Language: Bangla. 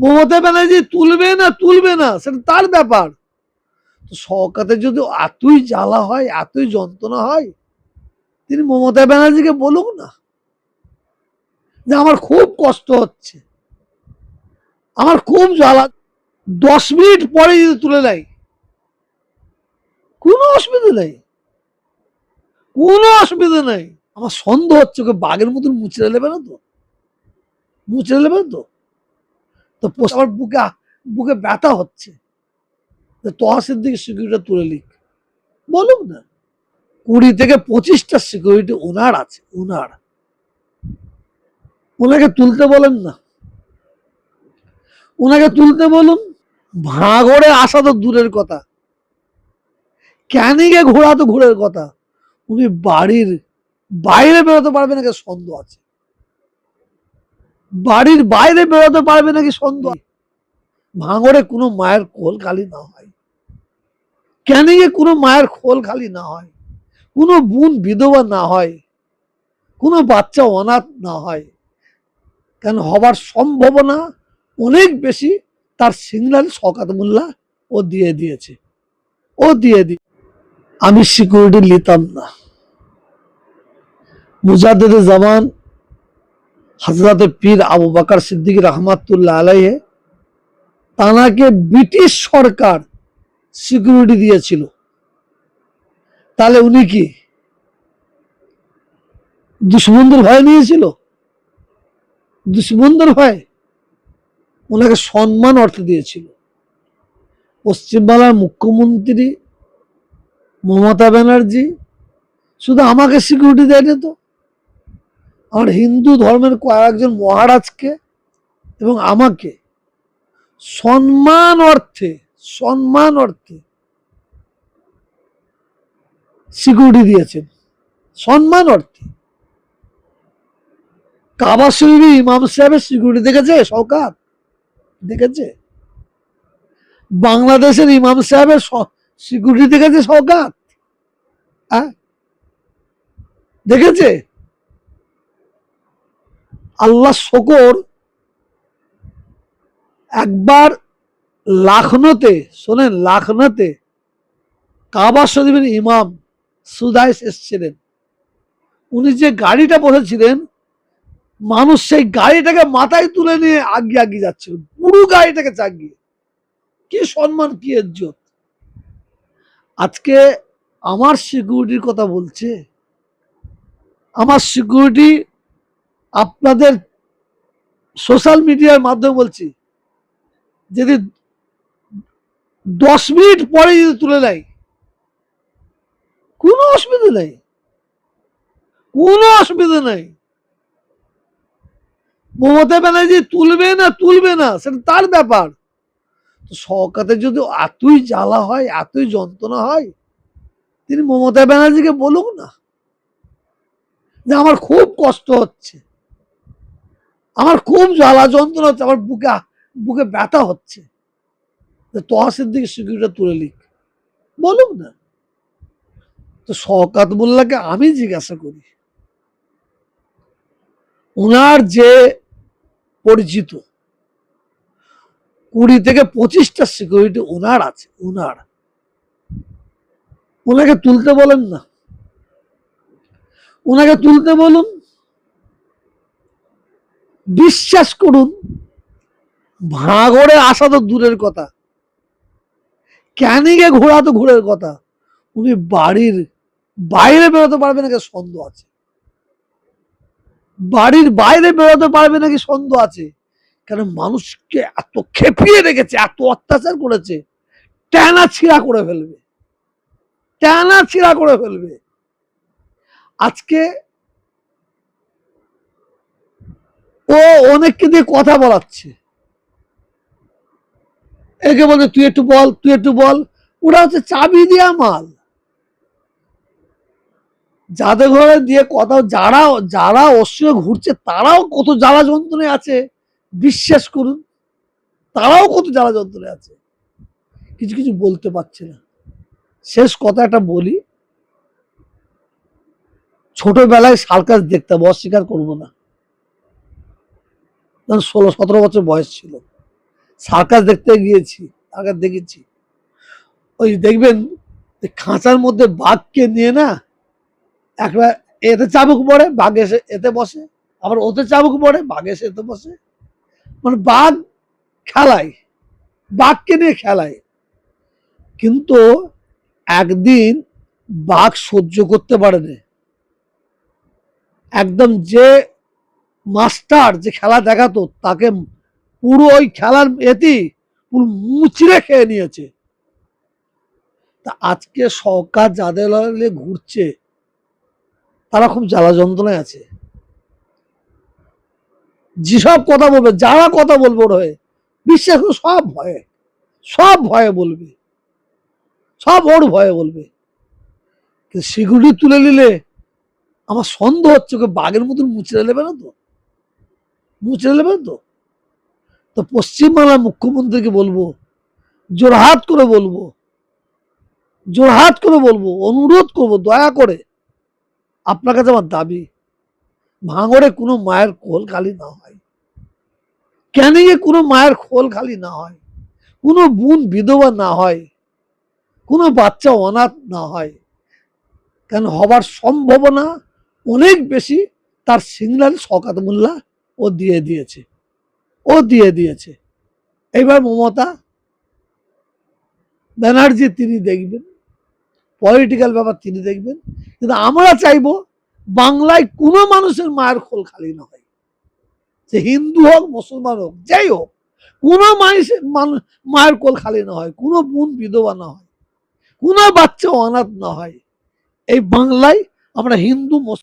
মমতা ব্যানার্জি তুলবে না তুলবে না, সেটা তার ব্যাপার। তো সরকারের যদি এতই জ্বালা হয়, এতই যন্ত্রণা হয়, তিনি মমতা ব্যানার্জিকে বলুক না যে আমার খুব কষ্ট হচ্ছে। আমার খুব জ্বালা, দশ মিনিট পরে যদি তুলে নেয়, কোনো অসুবিধা নেই। কোনো অসুবিধা নেই। আমার সন্দেহ হচ্ছে ওকে বাঘের মতন মুচড়ে নেবে না তো? মুচড়ে নেবে তো? তো আমার বুকে বুকে ব্যথা হচ্ছে। দিকে সিকিউরিটি তুলে লিখ বলুক না। কুড়ি থেকে পঁচিশটা সিকিউরিটি ওনার আছে, ওনার। ওনাকে তুলতে বলেন না। ওনাকে তুলতে বলুন, ভাঙড়ে আসা তো দূরের কথা। ক্যানিংয়ে ঘোরা তো ঘুরের কথা। উনি বাড়ির বাইরে বেরোতে পারবেন নাকি সন্দেহ আছে। বাড়ির বাইরে বেরোতে পারবে নাকি আছে। ভাঙড়ে কোনো মায়ের কোল খালি না হয়। ক্যানিংয়ে কোনো মায়ের খোল খালি না হয়। কোনো বোন বিধবা না হয়। কোনো বাচ্চা অনাথ না হয়। কেন হবার সম্ভাবনা অনেক বেশি। তার সিগন্যাল শকাত মোল্লা ও দিয়ে দিয়েছে। ও দিয়ে দিয়ে আমি সিকিউরিটি নিতাম না। মুজাদ্দেদ জামান হজরত পীর আবু বাকার সিদ্দিক রহমাতুল্লাহ আলাইহে তানাকে ব্রিটিশ সরকার সিকিউরিটি দিয়েছিল। তাহলে উনি কি দুশ্মনদের ভয় নিয়েছিল? দুশ্মনদের ভয়? ওনাকে সম্মান অর্থে দিয়েছিল। পশ্চিমবাংলার মুখ্যমন্ত্রী মমতা ব্যানার্জি শুধু আমাকে সিকিউরিটি দেয়নি তো? আমার হিন্দু ধর্মের কয়েকজন মহারাজকে এবং আমাকে। সম্মান অর্থে সম্মান অর্থে সিকিউরিটি দিয়েছেন। সম্মান অর্থে। কাবা শরীফে ইমাম সাহেবের সিকিউরিটি দেখেছে? সরকার দেখেছে? বাংলাদেশের ইমাম সাহেবের সিকিউরিটি দেখেছে সরকার হ্যাঁ? দেখেছে? আল্লাহ শকর একবার লাখনতে, শোনেন, লাখনতে কাবা শরীফের ইমাম সুদাইস এসছিলেন। উনি যে গাড়িটা বসেছিলেন, মানুষ সেই গাড়িটাকে মাথায় তুলে নিয়ে আগে আগিয়ে যাচ্ছিল পুরো গাড়িটাকে চাগিয়ে। কি সম্মান, কি ইজ্জত। আজকে আমার সিকিউরিটির কথা বলছে। আমার সিকিউরিটি আপনাদের সোশ্যাল মিডিয়ার মাধ্যমে বলছি, যদি দশ মিনিট পরে যদি তুলে নেয়, কোনো অসুবিধা নেই। কোনো অসুবিধা নেই। মমতা ব্যানার্জি তুলবে না তুলবে না, সেটা তার ব্যাপার। তো সরকারের যদি এতই জ্বালা হয়, এতই যন্ত্রণা হয়, তিনি মমতা ব্যানার্জিকে বলুক না। যে আমার খুব কষ্ট হচ্ছে। আমার খুব জ্বালা যন্ত্রণা হচ্ছে, আমার বুকে বুকে ব্যথা হচ্ছে। যে তহসিল দিকে সিকিউরিটি তুলে লিখ বলুক না। তো শওকাত মোল্লাকে আমি জিজ্ঞাসা করি ওনার যে পরিচিত কুড়ি থেকে পঁচিশটা সিকিউরিটি ওনার আছে ওনার ওনাকে তুলতে বলেন না। ওনাকে তুলতে বলুন। বিশ্বাস করুন, ভাঙড়ে আসা তো দূরের কথা। ক্যানিংয়ে ঘোরা তো ঘুরের কথা। উনি বাড়ির বাইরে বেরোতে পারবে নাকি সন্দেহ আছে? বাড়ির বাইরে বেরোতে পারবে নাকি সন্দেহ আছে? কেন মানুষকে এত খেপিয়ে রেখেছে, এত অত্যাচার করেছে টানা ছিঁড়া করে ফেলবে। টানা ছিঁড়া করে ফেলবে। আজকে ও অনেককে দিয়ে কথা বলাচ্ছে। একে বলছে তুই একটু বল, তুই একটু বল। ওরা হচ্ছে চাবি দেওয়া মাল। যাদের ঘরে দিয়ে কথা যারা যারা সঙ্গে ঘুরছে, তারাও কত জ্বালা যন্ত্রণায় আছে। বিশ্বাস করুন, তারাও কত জ্বালা যন্ত্রণায় আছে। কিছু কিছু বলতে পারছে না। শেষ কথা একটা বলি, ছোটবেলায় সার্কাস দেখতাম, অস্বীকার করব না। তখন ষোলো সতেরো বছর বয়স ছিল। সার্কাস দেখতে গিয়েছি, সার্কাস দেখেছি। ওই দেখবেন খাঁচার মধ্যে বাঘকে নিয়ে না একটা এতে চাবুক পড়ে, বাঘ এসে এতে বসে। আবার ওতে চাবুক পড়ে, বাঘ এসে এতে বসে। মানে বাঘ খেলায়, বাঘকে নিয়ে খেলায়। কিন্তু একদিন বাঘ সহ্য করতে পারেনি। একদম যে মাস্টার যে খেলা দেখাতো, তাকে পুরো ওই খেলার এতে পুরো মুচড়ে খেয়ে নিয়েছে। তা আজকে সরকার যাদের ঘুরছে, তারা খুব জ্বালা যন্ত্রণায় আছে। যেসব কথা বলবে, যারা কথা বলব ওর বিশ্বাস সব ভয়ে সব ভয়ে বলবে, সব ওর ভয়ে বলবে। সিকিউরিটি তুলে নিলে আমার সন্দেহ হচ্ছে, ওকে বাঘের মতন মুচড়ে নেবে না তো? মুচড়ে নেবে তো? তো পশ্চিমবাংলার মুখ্যমন্ত্রীকে বলব জোরহাত করে বলব জোরহাত করে বলব, অনুরোধ করব, দয়া করে। আপনার কাছে আমার দাবি, ভাঙড়ে কোনো মায়ের কোল খালি না হয়। ক্যানিংয়ে কোনো মায়ের খোল খালি না হয়। কোনো বোন বিধবা না হয়। কোনো বাচ্চা অনাথ না হয়। কেন হবার সম্ভাবনা অনেক বেশি, তার সিগন্যাল শকাত মোল্লা ও দিয়ে দিয়েছে, ও দিয়ে দিয়েছে। এবার মমতা ব্যানার্জি তিনি দেখবেন পলিটিক্যাল ব্যাপার তিনি দেখবেন, কিন্তু আমরা চাইব বাংলায় কোনো মানুষের মায়ের খোল খালি না হয়। সে হিন্দু হোক, মুসলমান হোক, যাই হোক, কোনো মানুষের মানুষ মায়ের কোল খালি না হয়, কোনো বোন বিধবা না হয়, কোনো বাচ্চা অনাথ না হয়। এই বাংলায় আমরা হিন্দু